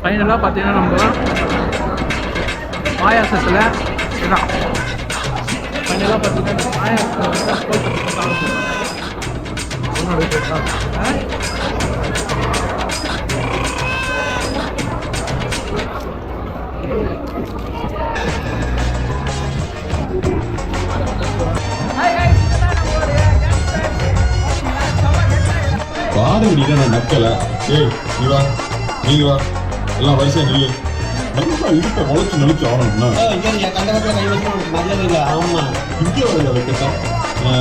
ஃபைனலாக பார்த்தீங்கன்னா நம்ம பாயாசத்தில் இதான். ஃபைனலாக பார்த்தீங்கன்னா இந்த பாயாசத்தில் வந்து கொழுக்கட்டை நான் ஏய் நீ வா நீ வா. எல்லாம் வரிசையா நில்லு நல்லா இடுப்பை முளைச்சு நெளிச்சு ஆகணும்னா இங்க கண்ட பக்கம் கை வச்சு மரியாதை இல்லை. ஆமா. இங்கே வரையா வைக்கத்தான். ஆ.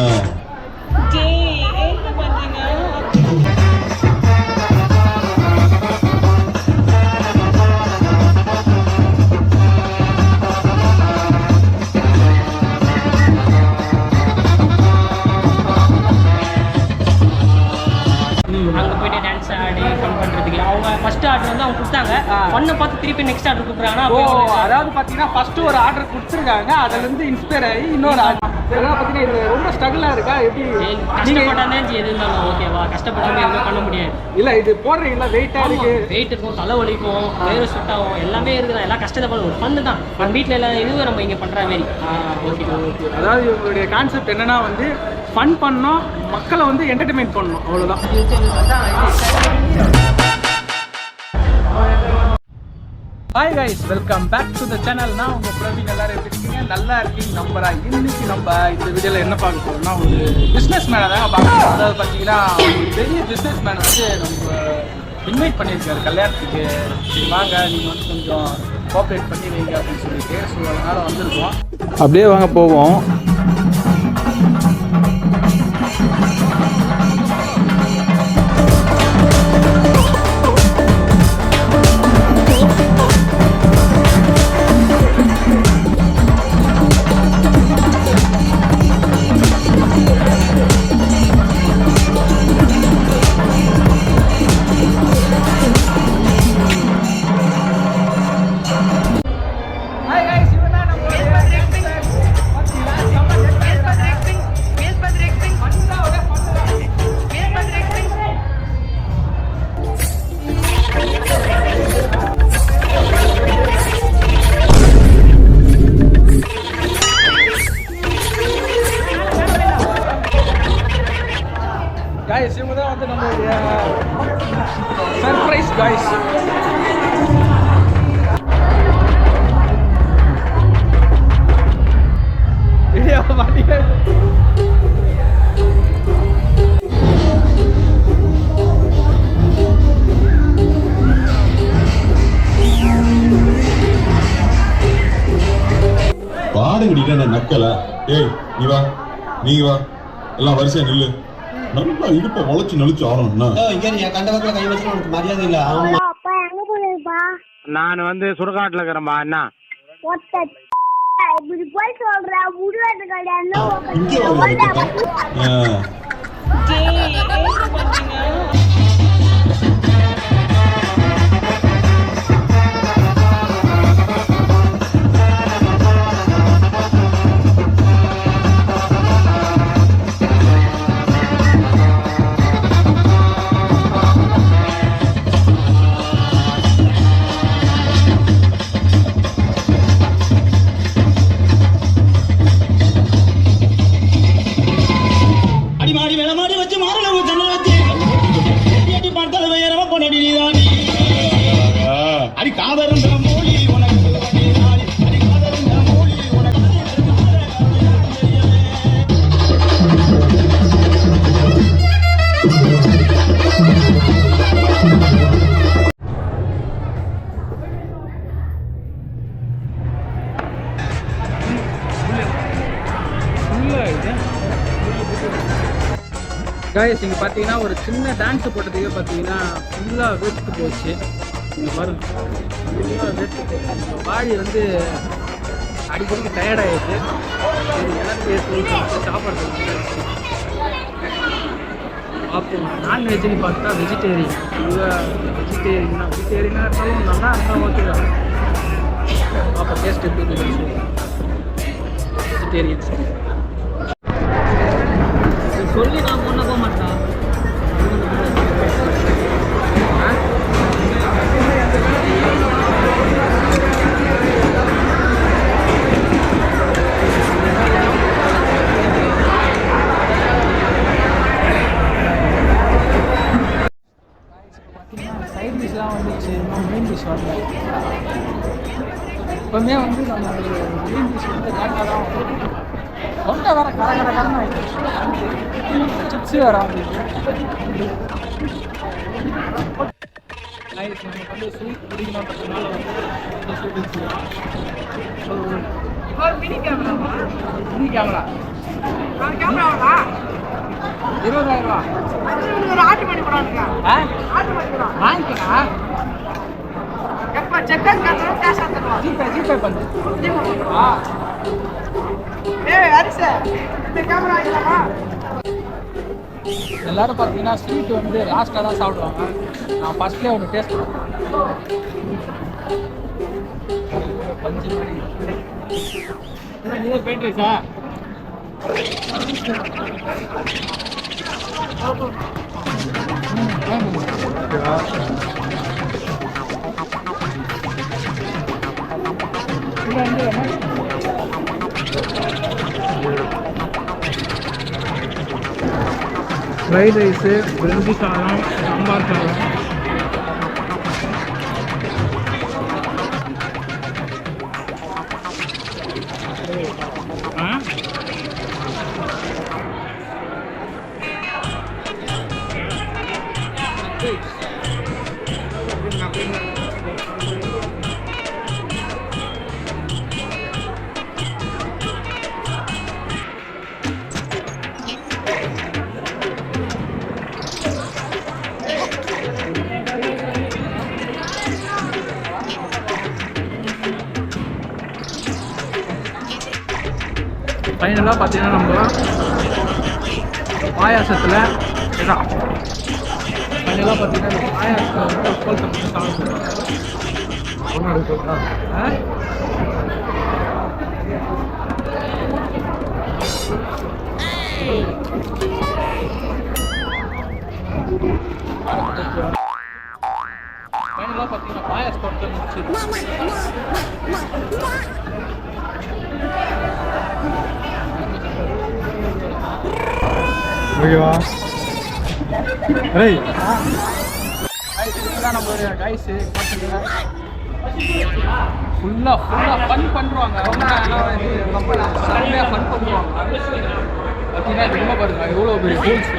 திருப்பி நெக்ஸ்ட் ஆர்டர் கொடுக்குறாங்கன்னா ஓ அதாவது பார்த்தீங்கன்னா ஃபர்ஸ்ட் ஒரு ஆர்டர் கொடுத்துருக்காங்க. அதுலேருந்து இன்ஸ்பயர் ஆகி இன்னொரு ஆர்டர் இதெல்லாம் பார்த்தீங்கன்னா இது ரொம்ப ஸ்ட்ரகிளாக இருக்கா? எப்படி? கஷ்டப்பட்டாலே எது இருந்தாலும் ஓகேவா கஷ்டப்படாம எதுவுமே பண்ண முடியாது. இல்லை இது போடுறீங்களா? வெயிட்டாக இருக்கு? வெயிட் இருக்கும் தலை வலிக்கும் வேறு ஸ்வெட் ஆகும் எல்லாமே இருக்குது எல்லாம் கஷ்டத்தை ஒரு ஃபன்னு தான். நம்ம வீட்டில் எல்லாம் இதுவும் நம்ம இங்கே பண்ணுற மாதிரி. ஓகே ஓகே அதாவது இவங்களுடைய கான்செப்ட் என்னன்னா வந்து ஃபன் பண்ணோம் மக்களை வந்து என்டர்டைன்மெண்ட் பண்ணணும் அவ்வளோதான் hi guys welcome back to the channel நான் உங்க பிரவீன். எல்லாரும் எப்படி இருக்கீங்க? நல்லா இருக்கீங்க. நம்பரா இன்னைக்கு நம்ம இந்த வீடியோல என்ன பார்க்க போறோம்னா ஒரு பிஸ்னஸ் மேனை தான் பார்க்கணும் அதாவது பார்த்தீங்கன்னா ஒரு பெரிய பிஸ்னஸ் மேன் வந்து நம்ம இன்வைட் பண்ணியிருக்காரு கல்யாணத்துக்கு. சரி வாங்க நீங்கள் வந்து கொஞ்சம் கோஆப்ரேட் பண்ணி வைங்க அப்படின்னு சொல்லிட்டு. ஸோ அதனால வந்திருக்கோம். அப்படியே வாங்க போவோம். நக்கல ஏய் நீ வா நீங்க வா எல்லாம் வரிசையா நில்லு நல்லா இடுப்பை முளைச்சு நெளிச்சு உனக்கு மரியாதை இல்லை ஆமா நான் வந்து சுடுகாட்டில் இருக்கிறேன்பா என்ன இப்படி போய் சொல்ற முடியாது இங்கே காயஸ் இங்கே பார்த்தீங்கன்னா ஒரு சின்ன டான்ஸ் போட்டதுக்கே பார்த்தீங்கன்னா ஃபுல்லாக வெறுத்து போச்சு. இந்த மாதிரி பாடி வந்து அடிக்கடிக்கு டயர்ட் ஆயிடுச்சு. சாப்பாடு பார்ப்போம் நான்வெஜ்னு பார்த்தா வெஜிடேரியன் வெஜிடேரியன் வெஜிடேரியனாக இருந்தாலும் நல்லா இருந்தால் ஓகே தான். பார்ப்போம் டேஸ்ட் எப்படி வெஜிடேரியன் சொல்லி நான் சைட் டிஷ்லாம் வந்துச்சு இன்னும் மெயின் டிஷ் வரல எப்பவுமே வந்து நம்ம மெயின் டிஷ் வந்து லேட்டாக தான் வரும். தொண்டை வர கர கர கரன்னு ஆயிடுச்சு சிப்ஸு வர வந்து நைஸ் நமக்கு வந்து ஸ்வீட் பிடிக்கணுன்றதுனால வந்து sweet mini camera mini camera இருபதாயிரம் ரூபா ஆ? வாங்கிக்கலாம் ஜிபே ஜிபே பண்ணு. ஆ. எல்லாரும் பார்த்தீங்கன்னா ஸ்வீட் வந்து லாஸ்ட்டாக தான் சாப்பிடுவாங்க. நான் ஃபர்ஸ்ட்லேயே ஒன்று டேஸ்ட் பண்ணேன் பஞ்சு என்ன நீயே பெயிண்ட் ரைஸா இது வந்து என்ன ஃப்ரைட் ரைஸு பிரிஞ்சி சாதம் சாம்பார் சாதம் ஃபைனலாக பார்த்தீங்கன்னா நம்ம பாயாசத்தில் இதான் ஃபைனலாக பார்த்தீங்கன்னா இந்த பாயாசத்தில் வந்து தம்பி சாப்பிடுவோம் ஃபைனலாக பார்த்தீங்கன்னா பாயாசத்தை முடிச்சு ஓகேவா? ஏய் இதுதான் நம்ம ஒரு கைஸு ஃபுல்லாக ஃபுல்லாக ஃபன் பண்ணுவாங்க ரொம்ப செம்மையாக ஃபன் பண்ணுவாங்க பார்த்தீங்கன்னா ரொம்ப பாருங்க எவ்வளோ பெரிய ரூல்ஸ்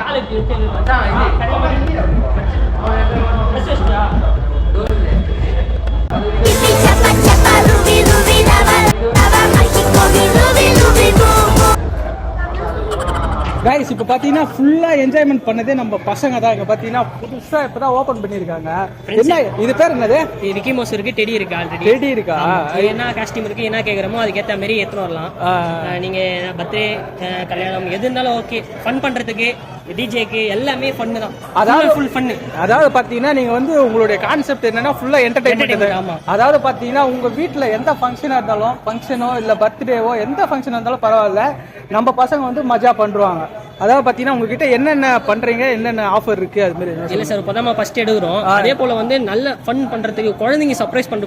காலேஜ் கைஸ் இப்போ பார்த்தீங்கன்னா ஃபுல்லாக என்ஜாய்மெண்ட் பண்ணதே நம்ம பசங்க தான் இங்கே பார்த்தீங்கன்னா புதுசாக இப்போ தான் ஓப்பன் பண்ணியிருக்காங்க என்ன இது பேர் என்னது? விக்கி மோஸ் இருக்கு டெடி இருக்கு ஆல்ரெடி டெடி இருக்கா? என்ன காஸ்டியூம் இருக்கு என்ன கேக்குறமோ அதுக்கேத்த மாதிரி எடுத்துன்னு வரலாம். ஆ. அஹ் நீங்க பர்த்டே கல்யாணம் எது இருந்தாலும் ஓகே ஃபன் பண்றதுக்கு டிஜேக்கு எல்லாமே ஃபன்னு தான். அதாவது- ஃபுல் ஃபன்னு அதாவது பார்த்தீங்கன்னா நீங்கள் வந்து உங்களுடைய கான்செப்ட் என்னன்னா ஃபுல்லாக என்டர்டைன்மெண்ட் Entertainment, ஆமா. அதாவது பார்த்தீங்கன்னா உங்கள் வீட்டில் எந்த ஃபங்க்ஷனாக இருந்தாலும் ஃபங்க்ஷனோ இல்லை பர்த்டேவோ எந்த ஃபங்க்ஷனாக இருந்தாலும் பரவாயில்ல. நம்ம பசங்க வந்து மஜா பண்ணுவாங்க அதாவது பார்த்தீங்கன்னா உங்ககிட்ட என்னென்ன பண்ணுறீங்க என்னென்ன ஆஃபர் இருக்குது அது மாதிரி இல்ல சார் இப்போதான் ஃபர்ஸ்ட் எடுக்கிறோம். அதே போல வந்து நல்ல ஃபன் பண்றதுக்கு குழந்தைங்க சர்ப்ரைஸ் பண்ற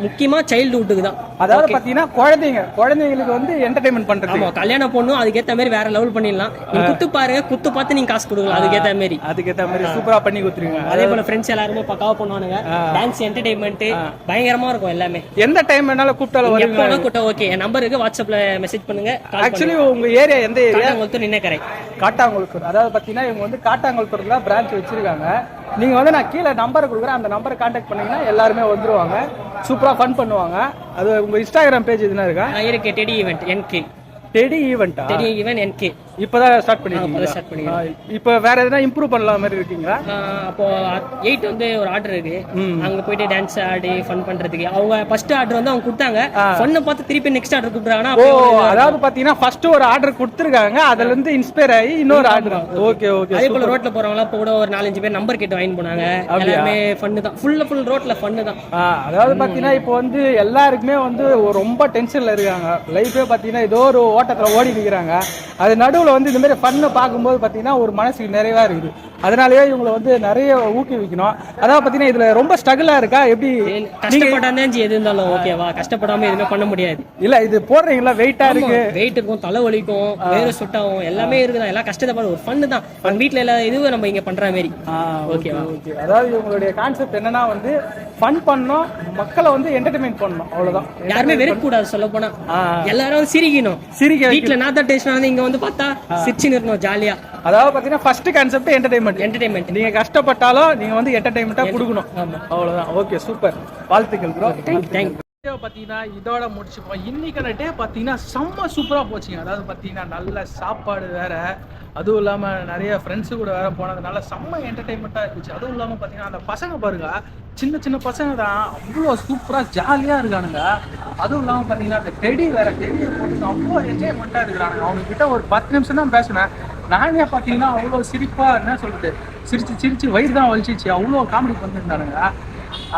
குழந்தைங்க முக்கியமா சைல்டுஹுட்டுக்கு தான். அதாவது. பார்த்தீங்கன்னா குழந்தைங்க குழந்தைங்களுக்கு வந்து என்டர்டைன்மெண்ட் பண்ணுறது ஆமா கல்யாணம் பொண்ணும் அதுக்கேத்த மாதிரி வேற லெவல் பண்ணிடலாம். குத்து பாருங்க குத்து பார்த்து நீங்க காசு கொடுக்கலாம் அதுக்கேத்த மாதிரி. அதுக்கேற்ற மாதிரி சூப்பராக பண்ணி கொடுத்துருங்க அதே போல ஃப்ரெண்ட்ஸ் எல்லாருமே பக்காவா பண்ணுவானுங்க. டான்ஸ் என்டர்டைன்மெண்ட் பயங்கரமா இருக்கும் எல்லாமே. எந்த டைம் வேணாலும் கூப்பிட்டாலும் எப்போ கூட்டம் ஓகே என் நம்பருக்கு வாட்ஸ்அப்ல மெசேஜ் பண்ணுங்க ஆக்சுவலி உங்க ஏரியா எந்த ஏரியா உங்களுக்கு நினைக்கிறேன் காட்டாங்குளத்தூர். அதாவது பார்த்தீங்கன்னா இவங்க வந்து காட்டாங்குளத்தூர்ல பிரான்ச் வச்சிருக்காங்க. நீங்க வந்து நான் கீழே நம்பர் கொடுக்குறேன். அந்த நம்பரை காண்டாக்ட் பண்ணீங்கன்னா எல்லாருமே வந்துருவாங்க. சூப்பரா ஃபன் பண்ணுவாங்க. அது உங்க இன்ஸ்டாகிராம் பேஜ் எதுனா இருக்கா? இருக்கு டெடி ஈவெண்ட் என்கே டெடி ஈவெண்ட்டா டெடி ஈவெண்ட் என்கே இப்பதான் ஸ்டார்ட் இப்பதான் start பண்ணிருக்கீங்க. இப்போ வேற எதனா இம்ப்ரூவ் பண்ணலாம் மாதிரி இருக்கீங்களா? அப்போ எயிட் வந்து ஒரு ஆர்டர் இருக்கு. அங்க போயிட்டு டான்ஸ் ஆடி ஃபன் பண்றதுக்கு. அவங்க ஃபர்ஸ்ட் ஆர்டர் வந்து அவங்க கொடுத்தாங்க. ஃபன்னை பார்த்து திருப்பி நெக்ஸ்ட் ஆர்டர் கொடுக்குறாங்கன்னா ஓ அதாவது பாத்தீங்கன்னா ஃபர்ஸ்ட் ஒரு ஆர்டர் கொடுத்துருக்காங்க. அதுல இருந்து இன்ஸ்பயர் ஆகி இன்னொரு ஆர்டர் ஓகே ஓகே அதே போல ரோட்ல போறவங்க இப்போ கூட ஒரு நாலஞ்சு பேர் நம்பர் கேட்டு வாங்கி போனாங்க. எல்லாமே ஃபன்னு தான். ஃபுல்லா ஃபுல் ரோட்ல ஃபன்னு தான். அதாவது பாத்தீங்கன்னா இப்போ வந்து எல்லாருக்குமே வந்து ரொம்ப டென்ஷன்ல இருக்காங்க. லைஃபே பாத்தீங்கன்னா ஏதோ ஒரு ஓட்டத்துல ஓடி நிக்கிறாங்க. அது நடுவுல வந்து இந்த மாதிரி ஃபன்னு பார்க்கும்போது பாத்தீங்கன்னா ஒரு மனசுக்கு நிறைவா இருக்குது. அதனாலயே இவங்களை வந்து நிறைய ஊக்குவிக்கணும். அதாவது பார்த்தீங்கன்னா இதில் ரொம்ப ஸ்ட்ரகிளாக இருக்கா? எப்படி நீங்கள் கஷ்டப்பட்டாதான் எது இருந்தாலும் ஓகேவா கஷ்டப்படாம எதுவுமே பண்ண முடியாது. இல்லை இது போடுறீங்களா? வெயிட்டாக இருக்கு. வெயிட் இருக்கும் தலை வலிக்கும் வேறு சுட்டாகும் எல்லாமே இருக்குதான். எல்லாம் கஷ்டத்தை ஒரு ஃபன்னு தான். அவங்க வீட்ல எல்லா இதுவும் நம்ம இங்க பண்ற மாதிரி. ஓகேவா ஓகே அதாவது இவங்களுடைய கான்செப்ட் என்னன்னா வந்து ஃபன் பண்ணணும் மக்களை வந்து என்டர்டைன்மெண்ட் பண்ணணும். அவ்வளவுதான். யாருமே வெறுக்க கூடாது சொல்ல போனா. எல்லாரும் சிரிக்கணும். சிரிக்க வைக்கணும். வீட்ல நாத்தா டேஸ்ட் வந்து இங்க வந்து பார்த்தா சிரிச்சுன்னு இருக்கணும் ஜாலியா அதாவது பார்த்தீங்கன்னா ஃபர்ஸ்ட் கான்செப்ட் என்டர்டைன்மெண்ட் என்டர்டைன்மெண்ட் நீங்க கஷ்டப்பட்டாலும் நீங்க வந்து என்டர்டைன்மெண்ட்டா கொடுக்கணும். அவ்வளவுதான். ஓகே சூப்பர் வாழ்த்துக்கள் ப்ரோ தேங்க் வீடியோ பார்த்தீங்கன்னா இதோட முடிச்சுப்போம். இன்னைக்கான டே பார்த்தீங்கன்னா செம்ம சூப்பராக போச்சுங்க. அதாவது பார்த்தீங்கன்னா நல்ல சாப்பாடு வேற. அதுவும் இல்லாமல் நிறைய ஃப்ரெண்ட்ஸு கூட வேற போனதுனால செம்ம என்டர்டைன்மெண்ட்டாக இருந்துச்சு. அதுவும் இல்லாமல் பார்த்தீங்கன்னா அந்த பசங்க பாருங்க. சின்ன சின்ன பசங்க தான். அவ்வளோ சூப்பராக ஜாலியாக இருக்கானுங்க. அதுவும் இல்லாமல் பார்த்தீங்கன்னா அந்த டெடி வேற டெடியை போட்டு அவ்வளோ என்ஜாய்மெண்ட்டாக இருக்கிறானுங்க. அவங்க கிட்ட ஒரு பத்து நிமிஷம் தான் பேசினேன் நானே பார்த்தீங்கன்னா அவ்வளோ சிரிப்பாக என்ன சொல்கிறது சிரிச்சு சிரிச்சு வயிறு தான் வலிச்சிச்சு. அவ்வளோ காமெடி பண்ணியிருந்தானுங்க.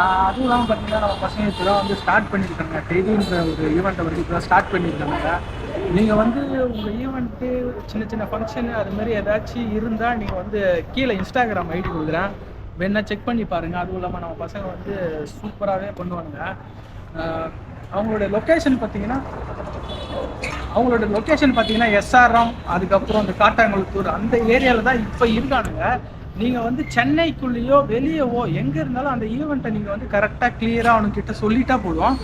அதுவும் இல்லாமல் பார்த்தீங்கன்னா நம்ம பசங்க இப்போ தான் வந்து ஸ்டார்ட் பண்ணியிருக்காங்க. டெய்லின்ற ஒரு ஈவெண்ட்டை வந்து இப்போ தான் ஸ்டார்ட் பண்ணியிருக்காங்க. நீங்கள் வந்து உங்கள் ஈவெண்ட்டு சின்ன சின்ன ஃபங்க்ஷனு அது மாதிரி ஏதாச்சும் இருந்தால் நீங்கள் வந்து கீழே இன்ஸ்டாகிராம் ஐடி கொடுக்குறேன். வேணா செக் பண்ணி பாருங்கள் அதுவும் இல்லாமல் நம்ம பசங்க வந்து சூப்பராகவே பண்ணுவானுங்க. அவங்களோட லொக்கேஷன் பார்த்தீங்கன்னா அவங்களோட லொக்கேஷன் பார்த்தீங்கன்னா எஸ்ஆர்எம் அதுக்கப்புறம் அந்த காட்டாங்குளத்தூர் அந்த ஏரியாவில் தான் இப்போ இருக்கானுங்க. நீங்கள் வந்து சென்னைக்குள்ளேயோ வெளியவோ எங்கே இருந்தாலும் அந்த ஈவெண்ட்டை நீங்கள் வந்து கரெக்டாக கிளியராக அவனுக்கிட்ட சொல்லிட்டா போதும்.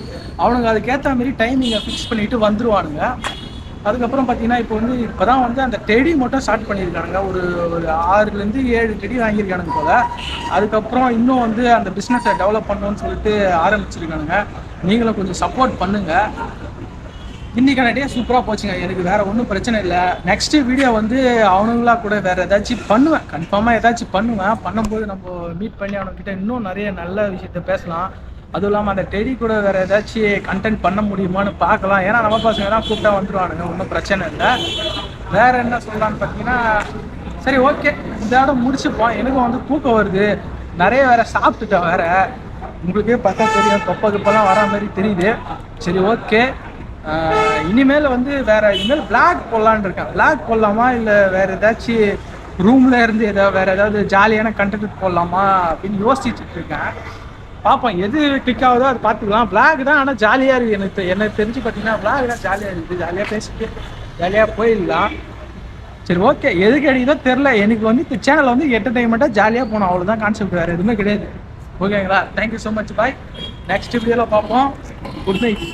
அவனுங்க அதுக்கேற்ற மாதிரி டைமிங்கை ஃபிக்ஸ் பண்ணிட்டு வந்துடுவானுங்க அதுக்கப்புறம் பார்த்தீங்கன்னா இப்போ வந்து இப்போ தான் வந்து அந்த டெடி மட்டும் ஸ்டார்ட் பண்ணியிருக்கானுங்க. ஒரு ஒரு ஆறுலேருந்து ஏழு டெடி வாங்கியிருக்கானுங்க போல. அதுக்கப்புறம் இன்னும் வந்து அந்த பிஸ்னஸை டெவலப் பண்ணணும்னு சொல்லிட்டு ஆரம்பிச்சிருக்கானுங்க. நீங்களும் கொஞ்சம் சப்போர்ட் பண்ணுங்கள் இன்னைக்கான டே சூப்பராக போச்சுங்க. எனக்கு வேற ஒன்றும் பிரச்சனை இல்லை. நெக்ஸ்ட் வீடியோ வந்து அவனுங்களா கூட வேற ஏதாச்சும் பண்ணுவேன். கன்ஃபார்மாக ஏதாச்சும் பண்ணுவேன். பண்ணும்போது நம்ம மீட் பண்ணி அவனுக்கிட்ட இன்னும் நிறைய நல்ல விஷயத்த பேசலாம். அதுவும் இல்லாமல் அந்த டெடி கூட வேற ஏதாச்சும் கண்டென்ட் பண்ண முடியுமான்னு பார்க்கலாம். ஏன்னா நம்ம பசங்க தான் கூப்பிட்டா வந்துருவானுங்க. ஒன்றும் பிரச்சனை இல்லை. வேற என்ன சொல்லலாம்னு பார்த்தீங்கன்னா சரி ஓகே இதோட முடிச்சுப்போம். எனக்கும் வந்து தூக்கம் வருது. நிறைய வேற சாப்பிட்டுட்டேன் வேற. உங்களுக்கே பார்த்தா தெரியும். தொப்பை கிப்பெல்லாம் வரா மாதிரி தெரியுது. சரி ஓகே இனிமேல் வந்து வேற இனிமேல் பிளாக் போடலான்னு இருக்கேன் பிளாக் போடலாமா இல்லை வேற ஏதாச்சும் ரூம்ல இருந்து ஏதாவது வேற ஏதாவது ஜாலியான கண்டென்ட் போடலாமா அப்படின்னு யோசிச்சுட்டு இருக்கேன். பார்ப்போம் எது கிளிக் ஆகுதோ அது பார்த்துக்கலாம். பிளாக் தான் ஆனால் ஜாலியாக இருக்குது எனக்கு எனக்கு தெரிஞ்சு பார்த்தீங்கன்னா பிளாக் தான் ஜாலியாக இருக்குது ஜாலியாக பேசிட்டு ஜாலியாக போயிடலாம். சரி ஓகே எது கிடைக்குதோ தெரில எனக்கு வந்து இந்த சேனல் வந்து என்டர்டைன்மெண்ட்டாக ஜாலியாக போகணும். அவ்வளோதான் கான்செப்ட் வேறு எதுவுமே கிடையாது. ஓகேங்களா thank you so much bye next வீடியோவில் பார்ப்போம் குட் நைட்